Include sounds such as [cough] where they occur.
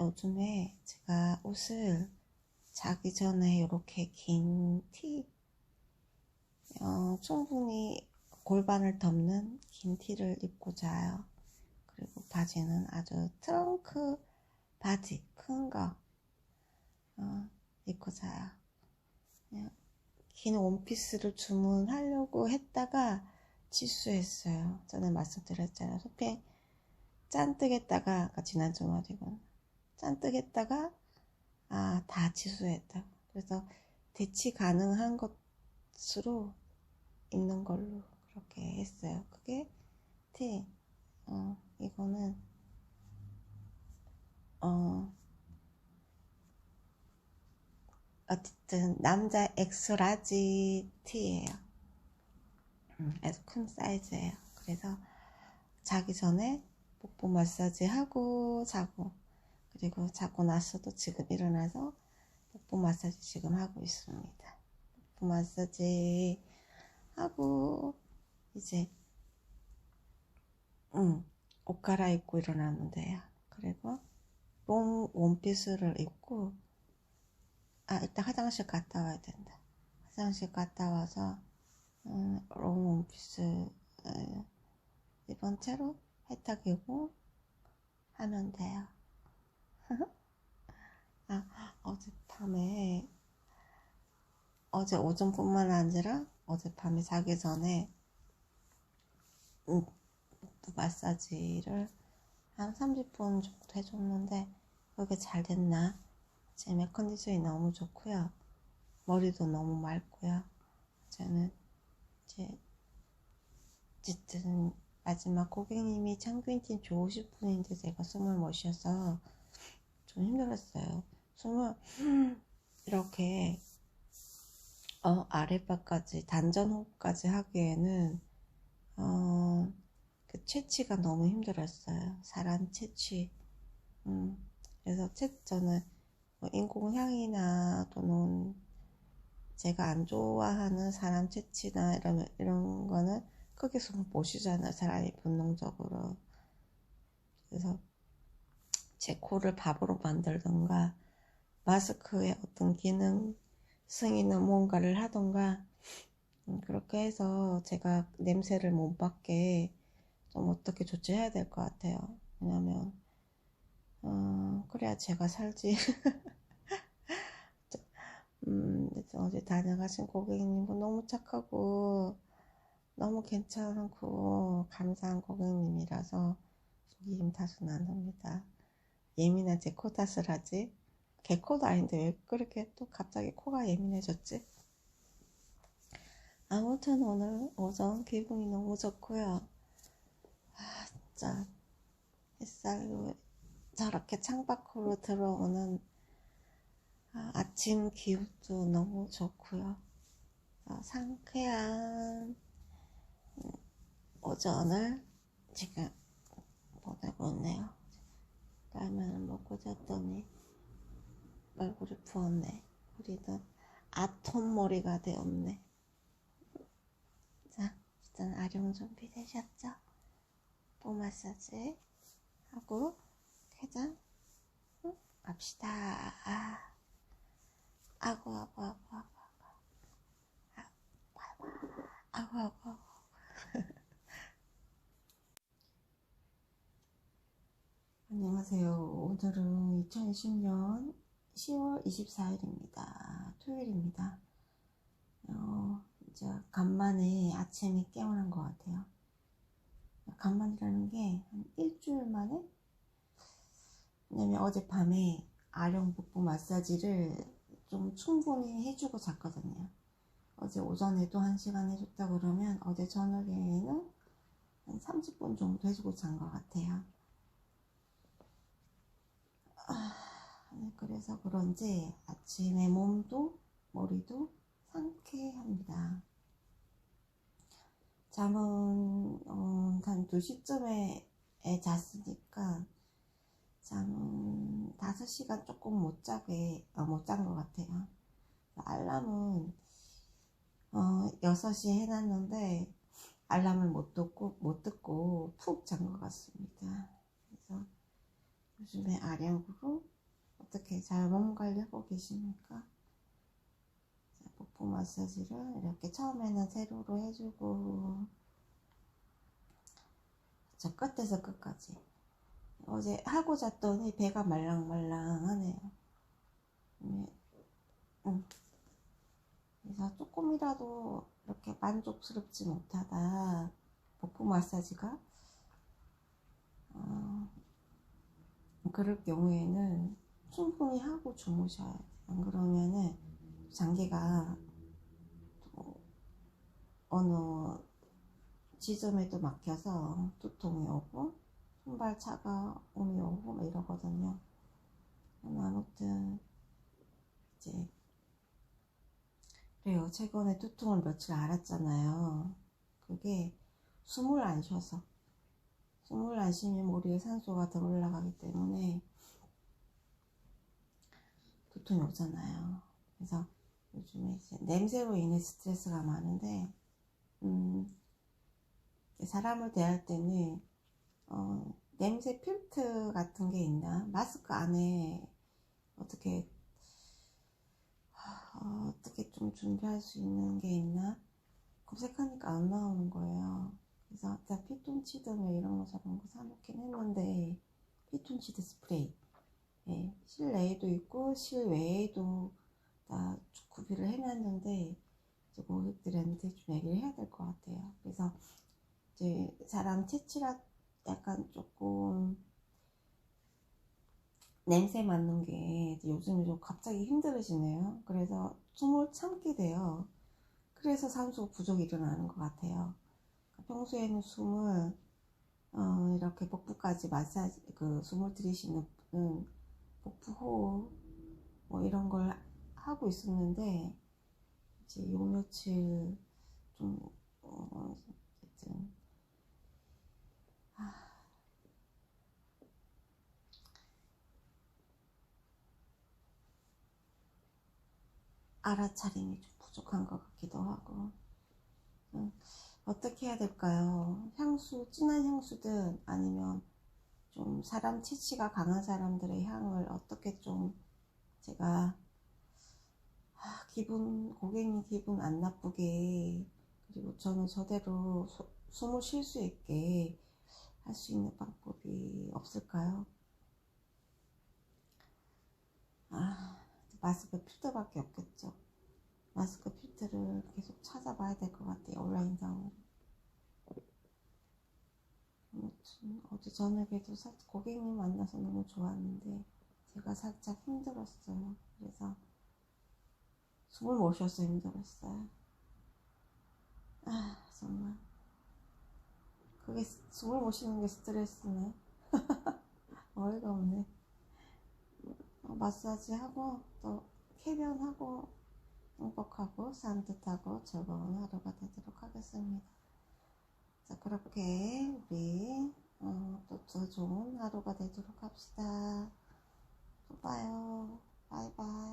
요즘에 제가 옷을 자기 전에 이렇게 긴 티, 어, 충분히 골반을 덮는 긴 티를 입고 자요. 그리고 바지는 아주 트렁크 바지 큰 거, 어, 입고 자요. 긴 원피스를 주문하려고 했다가 취소했어요. 전에 말씀드렸잖아요. 쇼핑 짠뜩 했다가, 아까 지난 주말이군. 짠뜩 했다가, 아, 다 취소했다고. 그래서 대치 가능한 것으로 입는 걸로 그렇게 했어요. 그게 티, 어, 이거는, 어, 어쨌든 남자 엑스라지 티예요. 음, 아주 큰 사이즈예요. 그래서 자기 전에 복부 마사지 하고 자고 그리고 자고 나서도 지금 일어나서 복부 마사지 지금 하고 있습니다. 복부 마사지 하고 이제 음, 옷 갈아입고 일어나면 돼요. 그리고 롱 원피스를 입고 아 일단 화장실 갔다 와야 된다. 화장실 갔다 와서 음, 롱 원피스 이번 채로 해탁이고 하면 돼요. [laughs] 아, 어젯밤에 어제 오전뿐만 아니라 어젯밤에 자기 전에 음, 마사지를 한 30분 정도 해줬는데 그게 잘 됐나? 제 메커니즘이 너무 좋고요. 머리도 너무 맑고요. 저는 이제 어쨌든 마지막 고객님이 참견팀 좋으실 분인데 제가 숨을 못 쉬어서 좀 힘들었어요. 숨을 이렇게 어, 아랫바까지 단전 호흡까지 하기에는 어, 그 채취가 너무 힘들었어요. 사람 채취. 음, 그래서 채, 저는 뭐 인공향이나 또는 제가 안 좋아하는 사람 채취나 이런 이런 거는 크게 숨을 못 쉬잖아요. 사람이 본능적으로. 그래서 제 코를 밥으로 만들던가 마스크에 어떤 기능 승인은 뭔가를 하던가 음, 그렇게 해서 제가 냄새를 못 맡게 좀 어떻게 조치해야 될 것 같아요. 왜냐면 어, 그래야 제가 살지. [laughs] 음, 어제 다녀가신 고객님은 너무 착하고 너무 괜찮고 감사한 고객님이라서 속이 좀 탓은 안 합니다. 예민한 제 코 탓을 하지? 개 코도 아닌데 왜 그렇게 또 갑자기 코가 예민해졌지? 아무튼 오늘 오전 기분이 너무 좋고요. 아 진짜 햇살로 저렇게 창밖으로 들어오는 아, 침 기운도 너무 좋고요. 아, 상쾌한 오전을 지금 보내고 있네요. 잤더니 얼굴이 부었네. 우리는 아톰 머리가 되었네. 자, 일단 아령 준비 되셨죠? 뽀 마사지 하고 해장 응? 갑시다. 아, 아고 아고 아고 아고 아고 아고 아고 아고 안녕하세요. 오늘은 2020년 10월 24일입니다. 토요일입니다. 어, 이제 간만에 아침에 깨어난 것 같아요. 간만이라는 게 한 일주일 만에? 왜냐면 어젯밤에 아령 복부 마사지를 좀 충분히 해주고 잤거든요. 어제 오전에도 1시간 해줬다 그러면 어제 저녁에는 한 30분 정도 해주고 잔 것 같아요. 아, 네, 그래서 그런지 아침에 몸도 머리도 상쾌합니다. 잠은 어, 한 2시쯤에 잤으니까 잠은 5시간 조금 못 자게 어, 못잔 것 같아요. 알람은 어, 6시에 해놨는데 알람을 못 듣고 못 듣고 푹 잔 것 같습니다. 요즘에 아령으로 어떻게 잘 몸 관리하고 계십니까? 자, 복부 마사지를 이렇게 처음에는 세로로 해주고 저 끝에서 끝까지 어제 하고 잤더니 배가 말랑말랑하네요. 음, 음. 그래서 조금이라도 이렇게 만족스럽지 못하다 복부 마사지가 어, 그럴 경우에는 충분히 하고 주무셔야 돼요. 안 그러면은 장기가 또 어느 지점에도 막혀서 두통이 오고 손발 차가움이 오고 막 이러거든요. 아무튼 이제 그래요. 최근에 두통을 며칠 알았잖아요. 그게 숨을 안 쉬어서 숨을 안 쉬면 머리에 산소가 덜 올라가기 때문에 두통이 오잖아요. 그래서 요즘에 이제 냄새로 인해 스트레스가 많은데, 음, 사람을 대할 때는, 어, 냄새 필터 같은 게 있나? 마스크 안에 어떻게, 어, 어떻게 좀 준비할 수 있는 게 있나? 검색하니까 안 나오는 거예요. 일단 피톤치드 뭐 이런 거 저런 거 사놓긴 했는데, 피톤치드 스프레이. 예, 실내에도 있고 실외에도 다 구비를 해놨는데 이제 고객들한테 좀 얘기를 해야 될 것 같아요. 그래서 이제 사람 체치라 약간 조금 냄새 맡는 게 요즘에 좀 갑자기 힘들으시네요. 그래서 숨을 참게 돼요. 그래서 산소 부족이 일어나는 것 같아요. 평소에는 숨을 어, 이렇게 복부까지 마사지 그 숨을 들이쉬는 분은 복부 호흡 뭐 이런 걸 하고 있었는데 이제 요 며칠 좀 어, 어쨌든 아, 알아차림이 좀 부족한 것 같기도 하고. 음, 어떻게 해야 될까요? 향수 진한 향수든 아니면 좀 사람 치치가 강한 사람들의 향을 어떻게 좀 제가 아, 기분 고객님 기분 안 나쁘게 그리고 저는 저대로 소, 숨을 쉴 수 있게 할 수 있는 방법이 없을까요? 아, 마스크 필터밖에 없겠죠. 마스크 필터를 계속 찾아봐야 될 것 같아요. 온라인상으로. 아무튼 어제 저녁에도 사, 고객님 만나서 너무 좋았는데 제가 살짝 힘들었어요. 그래서 숨을 못 쉬어서 힘들었어요. 아 정말 그게 스- 숨을 못 쉬는 게 스트레스네. [laughs] 어이가 없네. 어, 마사지 하고 또 쾌변하고 행복하고 산뜻하고 즐거운 하루가 되도록 하겠습니다. 자 그렇게 우리 어, 또더 좋은 하루가 되도록 합시다. 또 봐요. 바이바이.